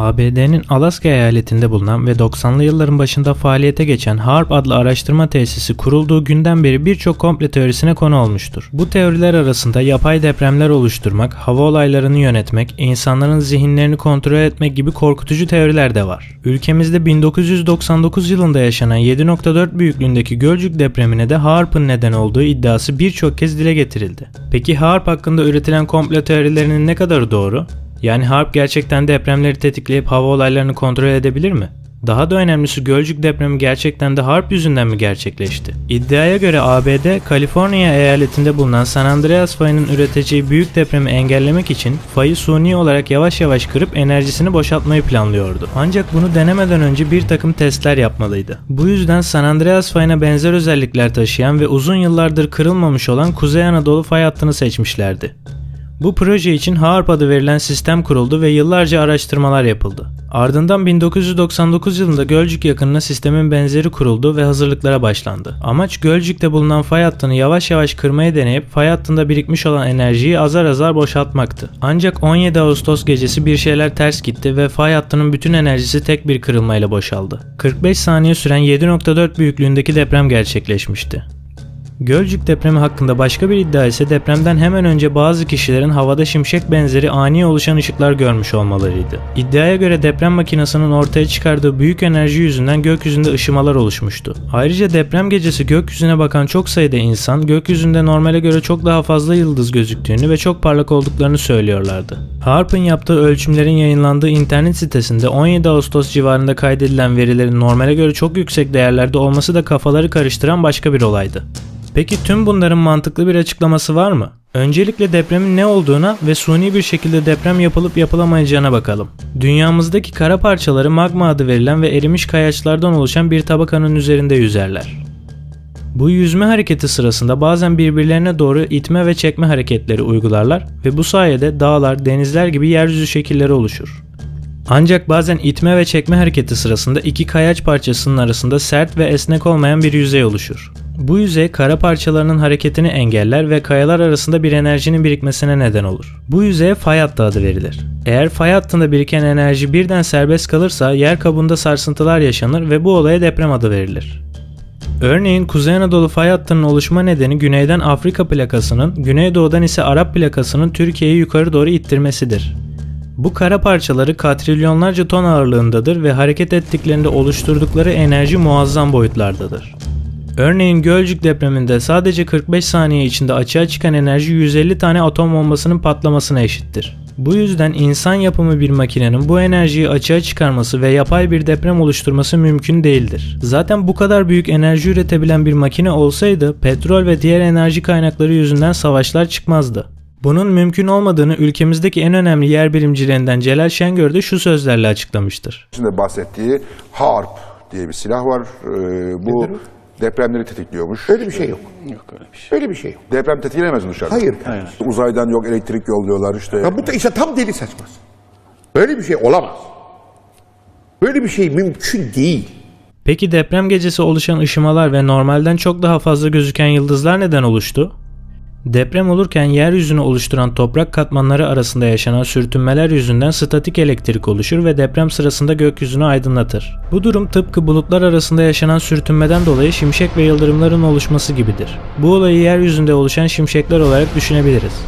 ABD'nin Alaska eyaletinde bulunan ve 90'lı yılların başında faaliyete geçen HARP adlı araştırma tesisi kurulduğu günden beri birçok komple teorisine konu olmuştur. Bu teoriler arasında yapay depremler oluşturmak, hava olaylarını yönetmek, insanların zihinlerini kontrol etmek gibi korkutucu teoriler de var. Ülkemizde 1999 yılında yaşanan 7.4 büyüklüğündeki Gölcük depremine de HARP'ın neden olduğu iddiası birçok kez dile getirildi. Peki HARP hakkında üretilen komple teorilerinin ne kadarı doğru? Yani harp gerçekten depremleri tetikleyip hava olaylarını kontrol edebilir mi? Daha da önemlisi Gölcük depremi gerçekten de harp yüzünden mi gerçekleşti? İddiaya göre ABD, Kaliforniya eyaletinde bulunan San Andreas fayının üreteceği büyük depremi engellemek için fayı suni olarak yavaş yavaş kırıp enerjisini boşaltmayı planlıyordu. Ancak bunu denemeden önce bir takım testler yapmalıydı. Bu yüzden San Andreas fayına benzer özellikler taşıyan ve uzun yıllardır kırılmamış olan Kuzey Anadolu fay hattını seçmişlerdi. Bu proje için HARP adı verilen sistem kuruldu ve yıllarca araştırmalar yapıldı. Ardından 1999 yılında Gölcük yakınına sistemin benzeri kuruldu ve hazırlıklara başlandı. Amaç Gölcük'te bulunan fay hattını yavaş yavaş kırmaya deneyip fay hattında birikmiş olan enerjiyi azar azar boşaltmaktı. Ancak 17 Ağustos gecesi bir şeyler ters gitti ve fay hattının bütün enerjisi tek bir kırılmayla boşaldı. 45 saniye süren 7.4 büyüklüğündeki deprem gerçekleşmişti. Gölcük depremi hakkında başka bir iddia ise depremden hemen önce bazı kişilerin havada şimşek benzeri ani oluşan ışıklar görmüş olmalarıydı. İddiaya göre deprem makinesinin ortaya çıkardığı büyük enerji yüzünden gökyüzünde ışımalar oluşmuştu. Ayrıca deprem gecesi gökyüzüne bakan çok sayıda insan gökyüzünde normale göre çok daha fazla yıldız gözüktüğünü ve çok parlak olduklarını söylüyorlardı. Harp'ın yaptığı ölçümlerin yayınlandığı internet sitesinde 17 Ağustos civarında kaydedilen verilerin normale göre çok yüksek değerlerde olması da kafaları karıştıran başka bir olaydı. Peki tüm bunların mantıklı bir açıklaması var mı? Öncelikle depremin ne olduğuna ve suni bir şekilde deprem yapılıp yapılamayacağına bakalım. Dünyamızdaki kara parçaları magma adı verilen ve erimiş kayaçlardan oluşan bir tabakanın üzerinde yüzerler. Bu yüzme hareketi sırasında bazen birbirlerine doğru itme ve çekme hareketleri uygularlar ve bu sayede dağlar, denizler gibi yeryüzü şekilleri oluşur. Ancak bazen itme ve çekme hareketi sırasında iki kayaç parçasının arasında sert ve esnek olmayan bir yüzey oluşur. Bu yüzey kara parçalarının hareketini engeller ve kayalar arasında bir enerjinin birikmesine neden olur. Bu yüzeye fay hattı adı verilir. Eğer fay hattında biriken enerji birden serbest kalırsa yer kabuğunda sarsıntılar yaşanır ve bu olaya deprem adı verilir. Örneğin Kuzey Anadolu fay hattının oluşma nedeni güneyden Afrika plakasının, güneydoğudan ise Arap plakasının Türkiye'yi yukarı doğru ittirmesidir. Bu kara parçaları katrilyonlarca ton ağırlığındadır ve hareket ettiklerinde oluşturdukları enerji muazzam boyutlardadır. Örneğin Gölcük depreminde sadece 45 saniye içinde açığa çıkan enerji 150 tane atom bombasının patlamasına eşittir. Bu yüzden insan yapımı bir makinenin bu enerjiyi açığa çıkarması ve yapay bir deprem oluşturması mümkün değildir. Zaten bu kadar büyük enerji üretebilen bir makine olsaydı petrol ve diğer enerji kaynakları yüzünden savaşlar çıkmazdı. Bunun mümkün olmadığını ülkemizdeki en önemli yer bilimcilerinden Celal Şengör de şu sözlerle açıklamıştır. Şimdi bahsettiği HARP diye bir silah var. Ee, bu Nedir depremleri tetikliyormuş. Öyle bir şey yok. Yok öyle bir şey. Öyle bir şey yok. Deprem tetiklenemez mi dışarıda? Hayır. Uzaydan yok elektrik yolluyorlar işte. Ya bu da işte tam deli saçması. Böyle bir şey olamaz. Böyle bir şey mümkün değil. Peki deprem gecesi oluşan ışımalar ve normalden çok daha fazla gözüken yıldızlar neden oluştu? Deprem olurken yeryüzünü oluşturan toprak katmanları arasında yaşanan sürtünmeler yüzünden statik elektrik oluşur ve deprem sırasında gökyüzünü aydınlatır. Bu durum tıpkı bulutlar arasında yaşanan sürtünmeden dolayı şimşek ve yıldırımların oluşması gibidir. Bu olayı yeryüzünde oluşan şimşekler olarak düşünebiliriz.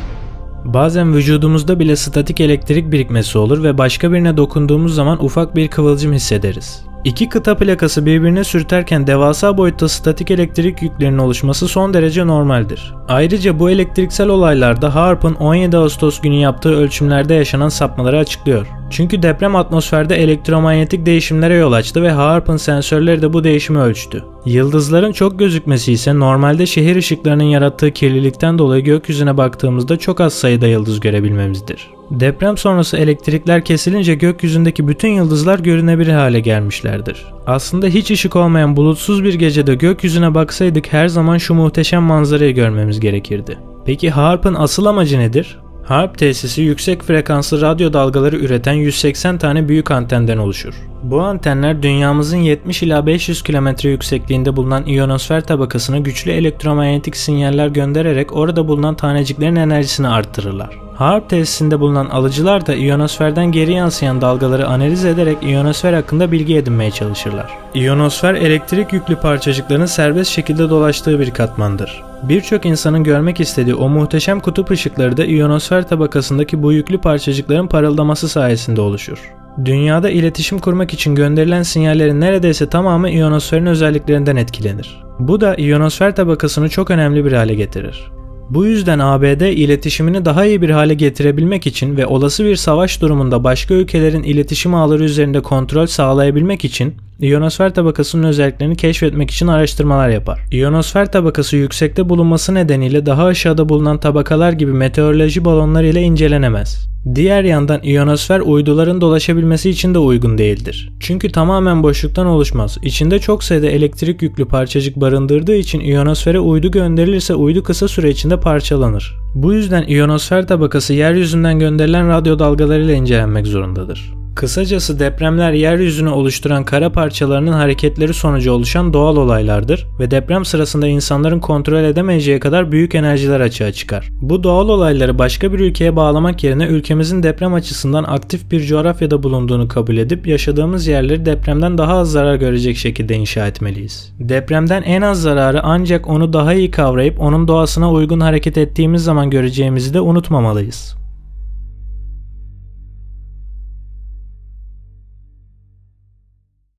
Bazen vücudumuzda bile statik elektrik birikmesi olur ve başka birine dokunduğumuz zaman ufak bir kıvılcım hissederiz. İki kıta plakası birbirine sürterken devasa boyutta statik elektrik yüklerinin oluşması son derece normaldir. Ayrıca bu elektriksel olaylarda HAARP'ın 17 Ağustos günü yaptığı ölçümlerde yaşanan sapmaları açıklıyor. Çünkü deprem atmosferde elektromanyetik değişimlere yol açtı ve HAARP'ın sensörleri de bu değişimi ölçtü. Yıldızların çok gözükmesi ise normalde şehir ışıklarının yarattığı kirlilikten dolayı gökyüzüne baktığımızda çok az sayıda yıldız görebilmemizdir. Deprem sonrası elektrikler kesilince gökyüzündeki bütün yıldızlar görünebilir hale gelmişlerdir. Aslında hiç ışık olmayan bulutsuz bir gecede gökyüzüne baksaydık her zaman şu muhteşem manzarayı görmemiz gerekirdi. Peki HAARP'ın asıl amacı nedir? HARP tesisi yüksek frekanslı radyo dalgaları üreten 180 tane büyük antenden oluşur. Bu antenler dünyamızın 70 ila 500 kilometre yüksekliğinde bulunan iyonosfer tabakasına güçlü elektromanyetik sinyaller göndererek orada bulunan taneciklerin enerjisini arttırırlar. Harp tesisinde bulunan alıcılar da iyonosferden geri yansıyan dalgaları analiz ederek iyonosfer hakkında bilgi edinmeye çalışırlar. İyonosfer elektrik yüklü parçacıkların serbest şekilde dolaştığı bir katmandır. Birçok insanın görmek istediği o muhteşem kutup ışıkları da iyonosfer tabakasındaki bu yüklü parçacıkların parıldaması sayesinde oluşur. Dünyada iletişim kurmak için gönderilen sinyallerin neredeyse tamamı iyonosferin özelliklerinden etkilenir. Bu da iyonosfer tabakasını çok önemli bir hale getirir. Bu yüzden ABD iletişimini daha iyi bir hale getirebilmek için ve olası bir savaş durumunda başka ülkelerin iletişim ağları üzerinde kontrol sağlayabilmek için iyonosfer tabakasının özelliklerini keşfetmek için araştırmalar yapar. İyonosfer tabakası yüksekte bulunması nedeniyle daha aşağıda bulunan tabakalar gibi meteoroloji balonları ile incelenemez. Diğer yandan iyonosfer uyduların dolaşabilmesi için de uygun değildir. Çünkü tamamen boşluktan oluşmaz. İçinde çok sayıda elektrik yüklü parçacık barındırdığı için iyonosfere uydu gönderilirse uydu kısa süre içinde parçalanır. Bu yüzden iyonosfer tabakası yeryüzünden gönderilen radyo dalgalarıyla incelenmek zorundadır. Kısacası depremler yeryüzünü oluşturan kara parçalarının hareketleri sonucu oluşan doğal olaylardır ve deprem sırasında insanların kontrol edemeyeceği kadar büyük enerjiler açığa çıkar. Bu doğal olayları başka bir ülkeye bağlamak yerine ülkemizin deprem açısından aktif bir coğrafyada bulunduğunu kabul edip yaşadığımız yerleri depremden daha az zarar görecek şekilde inşa etmeliyiz. Depremden en az zararı ancak onu daha iyi kavrayıp onun doğasına uygun hareket ettiğimiz zaman göreceğimizi de unutmamalıyız.